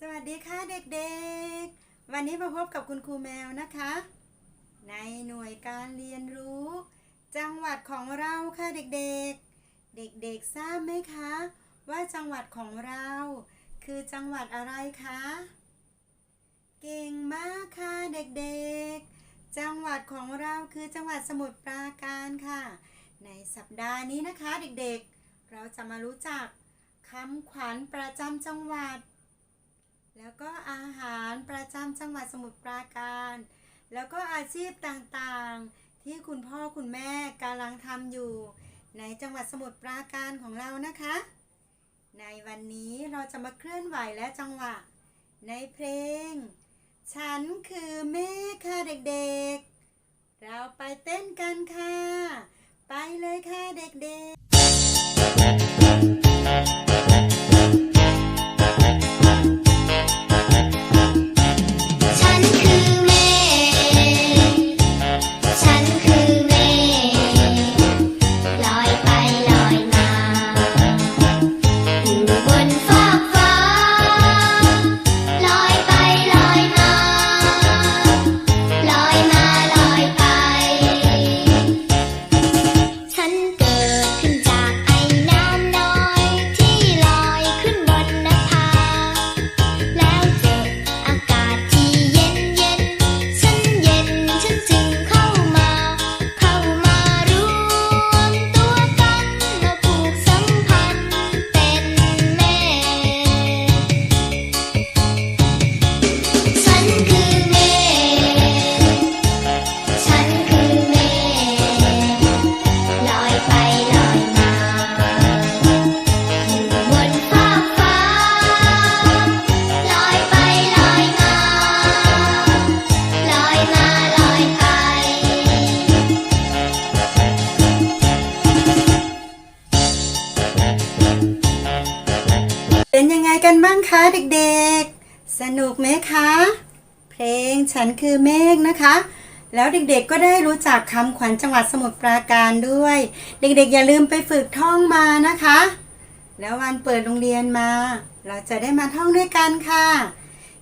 สวัสดีค่ะเด็กๆ วันนี้มาพบกับคุณครูแมวนะคะ ในหน่วยการเรียนรู้ จังหวัดของเราค่ะเด็กๆ เด็กๆทราบไหมคะ ว่าจังหวัดของเรา คือจังหวัดอะไรคะ เก่งมากค่ะเด็กๆ จังหวัดของเราคือจังหวัดสมุทรปราการค่ะ ในสัปดาห์นี้นะคะเด็กๆ เราจะมารู้จักคำขวัญประจำจังหวัด แล้วก็อาหารประจำจังหวัดสมุทรปราการ แล้วก็อาชีพต่างๆ ที่คุณพ่อคุณแม่กำลังทำอยู่ ในจังหวัดสมุทรปราการของเรานะคะ ในวันนี้เราจะมาเคลื่อนไหวและจังหวะ ในเพลง ฉันคือเมฆค่ะเด็กๆ เราไปเต้นกันค่ะ ไปเลยค่ะเด็กๆ กันบ้างคะเด็กๆ สนุกไหมคะ เพลงฉันคือเมฆนะคะ แล้วเด็กๆก็ได้รู้จักคำขวัญจังหวัดสมุทรปราการด้วย เด็กๆ อย่าลืมไปฝึกท่องมานะคะ แล้ววันเปิดโรงเรียนมา เราจะได้มาท่องด้วยกันค่ะ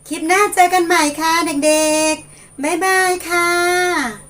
คลิปหน้าเจอกันใหม่ค่ะเด็กๆ บ๊ายบายค่ะ